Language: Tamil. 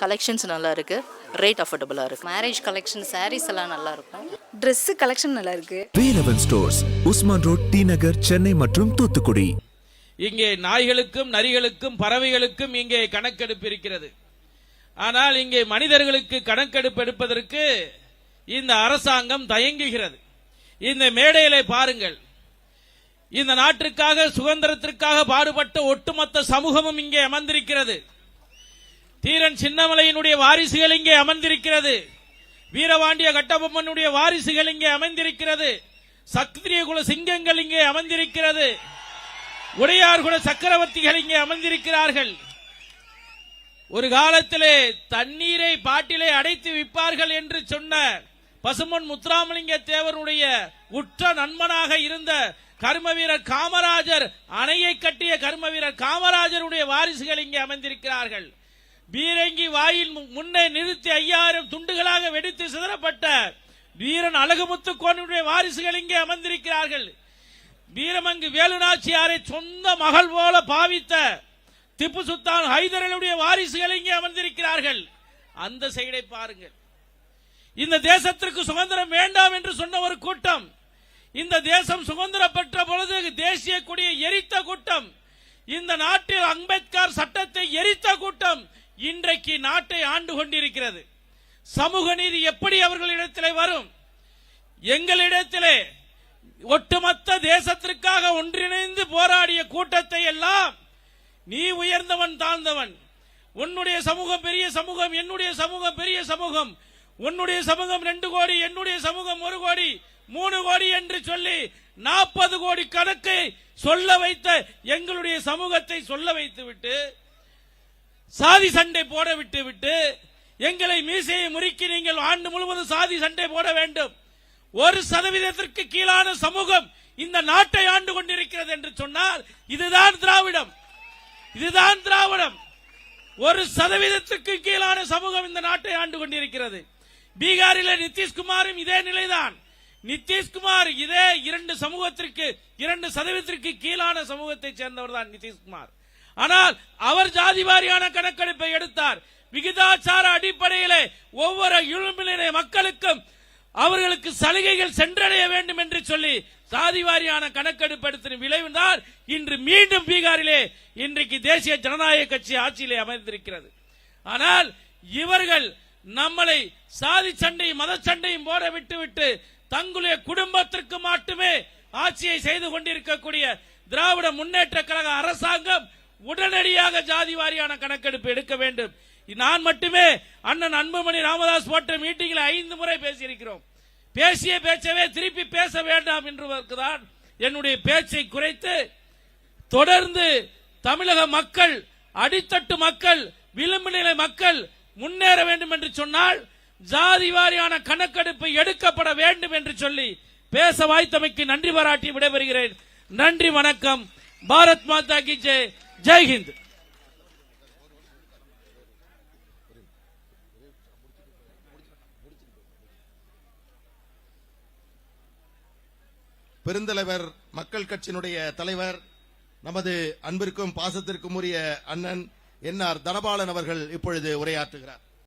கலெக்ஷன்ஸ் நல்லா இருக்கு. ரேட் அஃபோர்டபுளாக இருக்கு. மேரேஜ் கலெக்ஷன் சாரீஸ் எல்லாம் நல்லா இருக்கும். ட்ரெஸ்ஸு கலெக்ஷன் நல்லா இருக்கு. Velavan stores Usman road T Nagar Chennai மற்றும் தூத்துக்குடி. இங்கே நாய்களுக்கும் நரிகளுக்கும் பறவைகளுக்கும் இங்கே கணக்கெடுப்பு இருக்கிறது. ஆனால் இங்கே மனிதர்களுக்கு கணக்கெடுப்பு எடுப்பதற்கு இந்த அரசாங்கம் தயங்குகிறது. இந்த மேடையிலே பாருங்கள். இந்த நாட்டிற்காக சுதந்திரத்திற்காக பாடுபட்ட ஒட்டுமொத்த சமூகமும் இங்கே அமர்ந்திருக்கிறது. தீரன் சின்னமலையினுடைய வாரிசுகள் இங்கே அமர்ந்திருக்கிறது. வீரபாண்டிய கட்டபொம்மனுடைய வாரிசுகள் இங்கே அமைந்திருக்கிறது சத்திரிய குல சிங்கங்கள் இங்கே அமர்ந்திருக்கிறது. உடையார் குல சக்கரவர்த்திகள் இங்கே அமர்ந்திருக்கிறார்கள். ஒரு காலத்திலே தண்ணீரை பாட்டிலே அடைத்து விற்பார்கள் என்று சொன்ன பசுமன் முத்துராமலிங்க தேவருடைய உற்ற நண்பனாக இருந்த கர்ம வீரர் காமராஜர் அணையை கட்டிய கர்ம வீரர் காமராஜருடைய வாரிசுகள் இங்கே அமைந்திருக்கிறார்கள் பீரங்கி வாயில் மு- முன்னே நிறுத்தி ஐயாயிரம் துண்டுகளாக வெடித்து சிதறப்பட்ட வீரன் அழகுமுத்து கோனுடைய வாரிசுகள் இங்கே அமர்ந்திருக்கிறார்கள். வீரமங்கு வேலுநாச்சியாரை சொந்த மகள் போல பாவித்த திப்பு சுல்தான் ஹைதரனுடைய வாரிசுகள் இங்கே அமர்ந்திருக்கிறார்கள். அந்த சைடை பாருங்கள். இந்த தேசத்திற்கு சுதந்திரம் வேண்டாம் என்று சொன்ன ஒரு கூட்டம். இந்த தேசம் சுதந்திரம் பெற்ற பொழுது தேசிய கொடியை எரித்த கூட்டம். இந்த நாட்டில் அம்பேத்கர் சட்டத்தை எரித்த கூட்டம். இன்றைக்கு நாட்டை ஆண்டு கொண்டிருக்கிறது. சமூக நீதி எப்படி அவர்களிடத்திலே வரும்? எங்களிடத்திலே ஒட்டுமொத்த தேசத்திற்காக ஒன்றிணைந்து போராடிய கூட்டத்தை எல்லாம் நீ உயர்ந்தவன் தாழ்ந்தவன். உன்னுடைய சமூகம் பெரிய சமூகம் என்னுடைய சமூகம் பெரிய சமூகம். உன்னுடைய சமூகம் ரெண்டு கோடி என்னுடைய சமூகம் ஒரு கோடி மூணு கோடி என்று சொல்லி நாற்பது கோடி கணக்கை சொல்ல வைத்த எங்களுடைய சமூகத்தை சொல்ல வைத்து விட்டு சாதி சண்டை போட விட்டு விட்டு எங்களை மீசையை முறுக்கி நீங்கள் ஆண்டு முழுவதும் சாதி சண்டை போட வேண்டும். ஒரு சதவீதத்திற்கு கீழான சமூகம் இந்த நாட்டை ஆண்டு கொண்டிருக்கிறது என்று சொன்னால் இதுதான் திராவிடம். இதுதான் திராவிடம். ஒரு சதவீதத்திற்கு கீழான சமூகம் இந்த நாட்டை ஆண்டு கொண்டிருக்கிறது. பீகாரில நிதிஷ்குமாரும் இதே நிலைதான். நிதிஷ்குமார் இதே இரண்டு சமூகத்திற்கு இரண்டு சதவீதத்திற்கு கீழான சமூகத்தை சேர்ந்தவர் தான் நிதிஷ்குமார். ஆனால் அவர் ஜாதி வாரியான கணக்கெடுப்பை எடுத்தார். விகிதாச்சார அடிப்படையிலே ஒவ்வொரு இளம்பினை மக்களுக்கும் அவர்களுக்கு சலுகைகள் சென்றடைய வேண்டும் என்று சொல்லி சாதி வாரியான கணக்கெடுப்பு எடுத்த விளைவுதான் இன்று மீண்டும் பீகாரிலே இன்றைக்கு தேசிய ஜனநாயக கட்சி ஆட்சியிலே அமைந்திருக்கிறது. ஆனால் இவர்கள் நம்மளை சாதி சண்டையும் மத சண்டையும் போட விட்டுவிட்டு தங்களுடைய குடும்பத்திற்கு மட்டுமே ஆட்சியை செய்து கொண்டிருக்கக்கூடிய திராவிட முன்னேற்ற கழக அரசாங்கம் உடனடியாக ஜாதி வாரியான கணக்கெடுப்பு எடுக்க வேண்டும். நான் மட்டுமே அண்ணன் அன்புமணி ராமதாஸ் போட்ட மீட்டிங்கில் ஐந்து முறை பேசியிருக்கிறோம். பேசிய பேச்சவே திருப்பி பேச வேண்டாம் என்பதற்குதான் என்னுடைய பேச்சை குறைத்து தொடர்ந்து தமிழக மக்கள் அடித்தட்டு மக்கள் விளிம்பு நிலை மக்கள் முன்னேற வேண்டும் என்று சொன்னால் ஜாதி வாரியான கணக்கெடுப்பு எடுக்கப்பட வேண்டும் என்று சொல்லி பேச வாய்த்தமைக்கு நன்றி பாராட்டி விடைபெறுகிறேன். நன்றி வணக்கம். பாரத் மாதா கி ஜெய். ஜெய்ஹிந்த் பெருந்தலைவர் மக்கள் கட்சியினுடைய தலைவர் நமது அன்பிற்கும் பாசத்திற்கும் உரிய அண்ணன் என்ஆர் தனபாலன் அவர்கள் இப்பொழுது உரையாற்றுகிறார்.